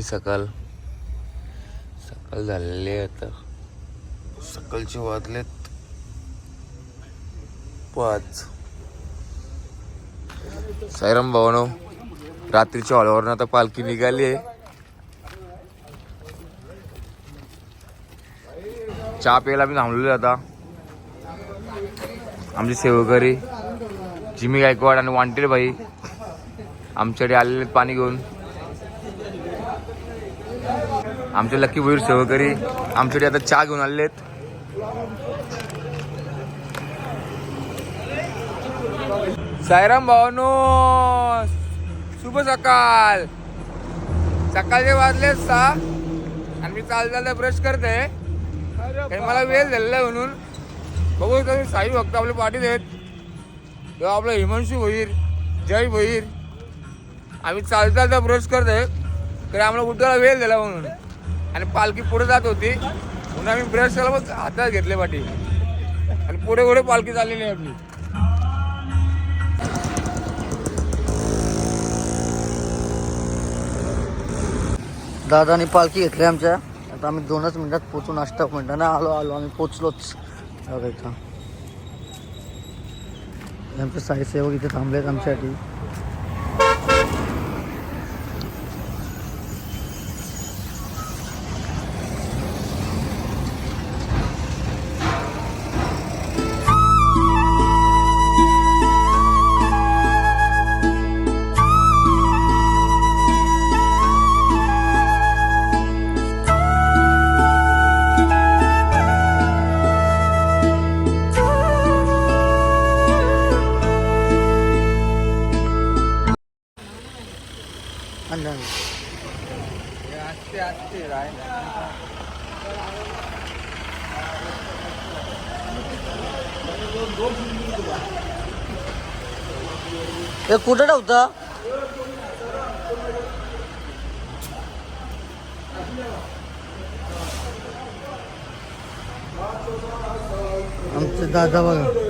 आहे सकाळ सकाळ झालेली आहे आता. सकाळचे वाजलेत पाच. साईराम भावनो रात्रीच्या हॉलवरून आता पालखी निघाली आहे. चहा प्यायला मी थांबलेलो आता. आमचे सेवकरी जिमी गायकवाड आणि वांटेड भाई आमच्याकडे आलेले पाणी घेऊन. आमचे लकी भोईर सेवकरी आमच्याकडे आता चहा घेऊन आलेले आहेत सायराम भावानो शुभ सकाळ. सकाळचे वाजले सहा. आणि मी चाल चालता ब्रश करते. मला वेळ झालेला आहे म्हणून. बघू तुम्ही साई भक्त आपले पाठीत आहेत. तेव्हा आपलं हिमांशू भोईर जय भोईर. आम्ही चाल चालता ब्रश करतोय तर आम्हाला कुठला वेळ दिला म्हणून. आणि पालखी पुढे जात होती. म्हणून आम्ही ब्रश केला मग हातात घेतले पाठी. आणि पुढे पुढे पालखी चाललेली आहे आपली. दादानी पालखी घेतली आमच्या. आता आम्ही दोनच मिनिटात पोचून नाश्ता मिनिटांना आलो आलो आम्ही पोचलोच. इथं. आमचे साईसेवक इथे इथे थांबलेत आमच्यासाठी. हे कुठं ठेवता? आमचे दादा बघा.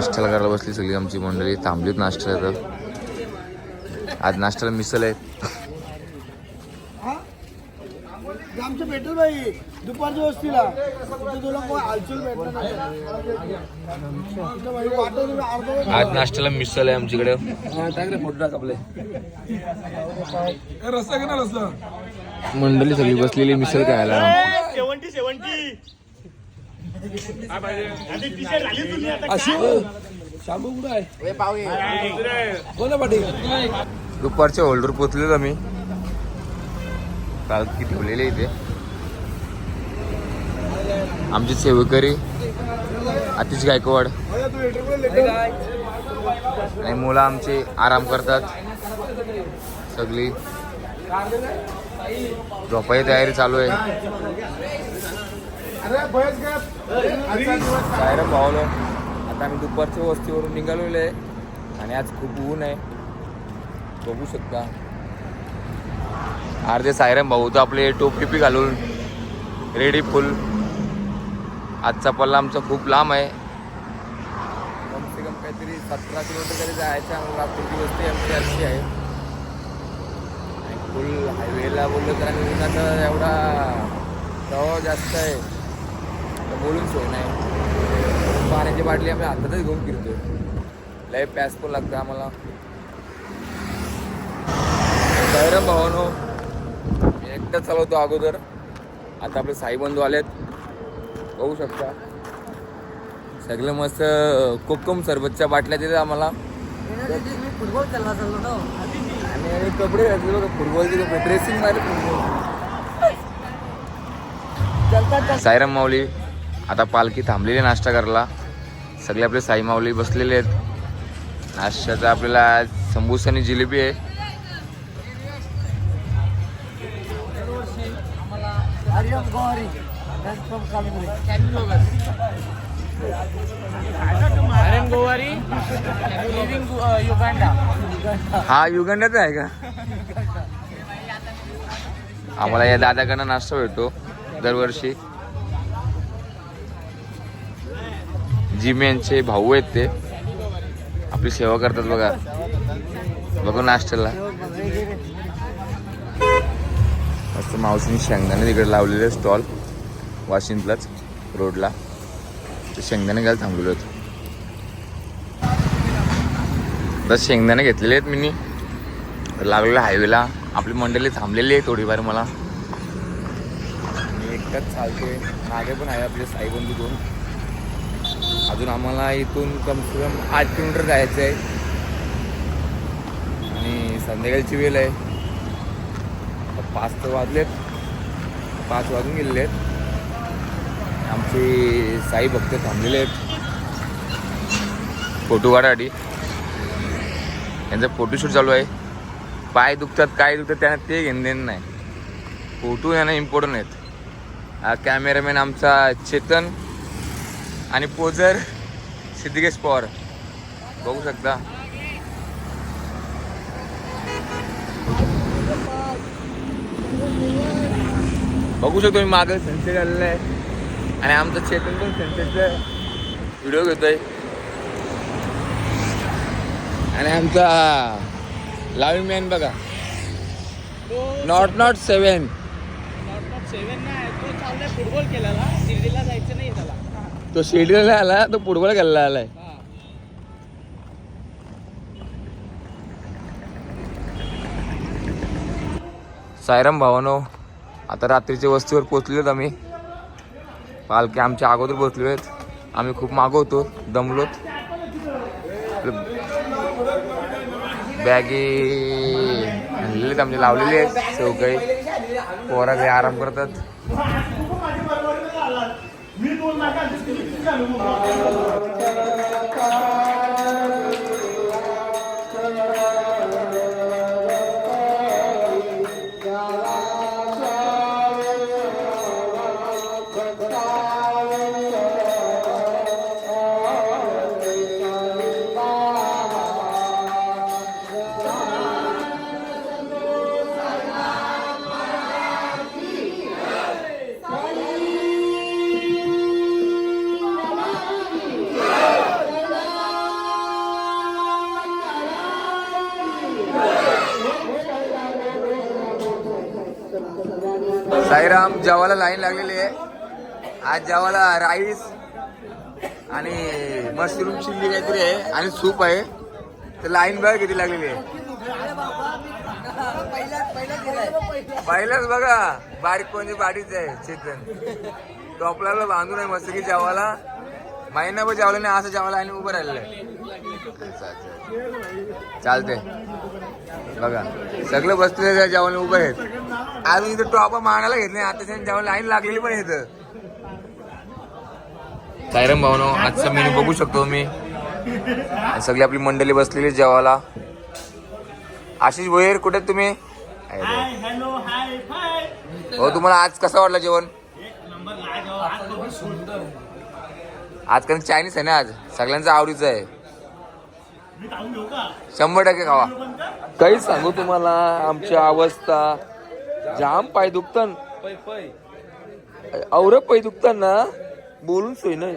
नाश्त्याला करायला बसली सगळी आमची मंडळी. थांबलीत नाश्त्याला तर. आज नाश्त्याला मिसल आहे आमचं भेटेल बाई. दुपारच्या वस्तीला. आज नाश्त्याला मिसल आहे आमच्याकडे. रस्ता का ना रस्ता. मंडळी सगळी बसलेली मिसल खायला. दुपारच्या होल्डर पोचलेलो मी काल ठेवलेली ठेवलेले इथे. आमचे सेवकरी आतिश गायकवाड. आणि मुलं आमचे आराम करतात. सगळी. झोपाची तयारी चालू आहे. सायरम भावलो आता आम्ही दुपारच्या वस्तीवरून निघालेलो आहे आणि आज खूप ऊन आहे. बघू शकता. अर्धे सायरम भाऊ तर आपले टोपी घालून. रेडी फुल आजचा पल्ला आमचा खूप लांब आहे. कम से कम काहीतरी सतरा किलोमीटर तरी जायचं आहे. आम्हाला रात्रीची वस्ती आमची अशी आहे. फुल हायवेला बोललं तर आणि उन्हाचा एवढा प्रवाह जास्त आहे. तर बोलून सोय नाही. पाण्याची बाटली आम्ही हातातच घेऊन फिरतोय. लय पॅस पण लागतं आम्हाला. साईराम भावानो मी एकटाच चालवतो अगोदर. आता आपले साई बंधू आलेत. बघू शकता. सगळं मस्त कोकम सरबतच्या बाटल्या दिल्या आम्हाला. फुटबॉल खेळला चाललो आणि कपडे घातले बघा फुटबॉलचे कपडे ड्रेसिंग मारले फुटबॉल साईराम माऊली आता पालखी थांबलेली आहे नाश्ता करायला. सगळे आपले साईमावली बसलेले आहेत. नाश्त्याचं आपल्याला संबूस आणि जिलेबी आहे. हा युगंडाचा आहे का? आम्हाला या दादाकडनं नाश्ता भेटतो दरवर्षी. जिम यांचे भाऊ आहेत ते. आपली सेवा करतात बघा. बघू नाश्त्याला. मस्त मावशीने शेंगदाणे तिकडे लावलेले स्टॉल वाशिंदलाच रोडला ते शेंगदाणे घ्यायला थांबलेलो होतो. तर शेंगदाणे घेतलेले आहेत मी लागलेलं हायवेला आपली मंडळी थांबलेली आहे थोडीफार मला. मी एकटाच चालतोय. मागे पण आहे आपले साईबंधू दोन. अजून आम्हाला इथून कम से कम आठ किलोमीटर जायचं आहे. आणि संध्याकाळची वेळ आहे. पाच तर वाजलेत. पाच वाजून गेलेले आहेत आमचे साई भक्त थांबलेले आहेत. फोटो काढासाठी यांचा फोटोशूट चालू आहे. पाय दुखतात काय दुखतात त्यांना ते घेणं देणं नाही. फोटो यांना इम्पॉर्टंट आहेत. हा कॅमेरामॅन आमचा चेतन आणि पोजर सिद्धिकेश पवार. बघू शकता. बघू शकतो मी मागं सनसेट आलेलं आहे. आणि आमचा चेतन पण सनसेटचा व्हिडिओ घेतोय. आणि आमचा लाईव्ह मॅन बघा. नॉट नॉट सेवन फुटबॉल केलेला दिल्लीला जायचं नाही. तो शिर्डीला आला तो फुटबॉल खेळायला आलाय. सायराम भावानो आता रात्रीच्या वस्तीवर पोचलेत आम्ही. पालखी आमच्या अगोदर पोचलो आहेत आम्ही खूप मागवतो दमलोत. बॅगी आणलेले आमचे लावलेले आहेत चौकाई पोरा काही आराम करतात. మీకు ఉన్నాక साईराम जेवायला लाईन लागलेली आहे. आज जेवायला राईस आणि मशरूम चिल्ली काहीतरी आहे आणि सूप आहे. तर लाईन बघा किती लागलेली आहे. पहिलंच बघा बारीक कोणती बारीच आहे चेतन. टॉपला बांधून आहे मस्त की जेवायला. महिनाभर जेवला नाही असं जेवायला आणि उभं राहिलेलं आहे. अच्छा, बघा. सगळं बसलेलं जेवण उभं आहेत. अजून इथं टॉप मागायला घेत नाही आता त्यांनी जेवण लाईन लागलेली पण इथं. सायरम भावनो आजचा मेनू बघू शकतो मी. सगळी आपली मंडळी बसलेली जेवायला. आशिष भोयर कुठे आहेत तुम्ही? आहे रे. हॅलो हाय हाय हो तुम्हाला आज कसं वाटलं जेवण? नंबर लाजवाब आज सुंदर आज कारण चायनीज आहे ना आज. सगळ्यांचं आवडीचं आहे. मी शंभर टक्के खावा. काही सांगू तुम्हाला. आमची अवस्था. जाम पाय दुखतन. और पाय दुखतात ना बोलून सोय नाही.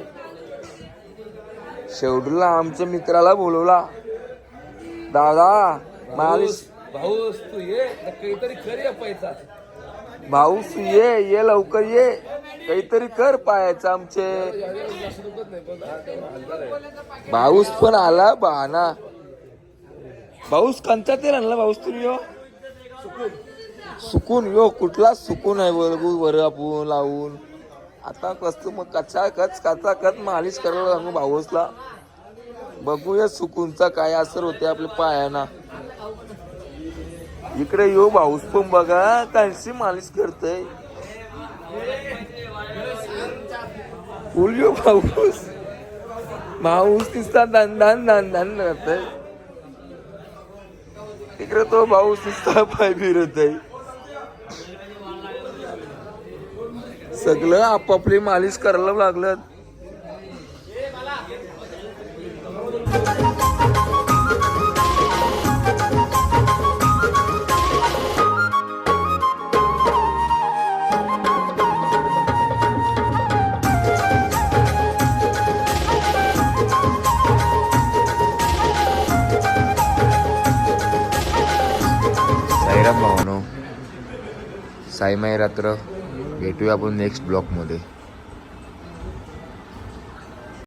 शेवटला आमच्या मित्राला बोलवला. दादा मालिश. भाऊस तू ये काहीतरी कर या पैसा भाऊ तू ये ये लवकर ये. काहीतरी कर पायाचं आमचे. पाऊस पण आला बहाना. पाऊस कंचा ते आणला पाऊस तुम्ही यो सुकून यो कुठला सुकून आहे बरोबर वर आपण लावून? आता कसं मग कचा कच कचा कच मालिश करायला सांगू भाऊसला. बघूया सुकूनचा काय असर होते आपल्या पायाना. इकडे यो भाऊस पण बघा त्यांची मालिश करतय. फुल यो भाऊस. भाऊस दिसता दान दान दान दान करतय. तिकडे तो भाऊस दिसता पाय फिरत आहे सगळं आपापली मालिश करायला लागलं साईराम साईमाई रात्र. भेटूया आपण नेक्स्ट ब्लॉकमध्ये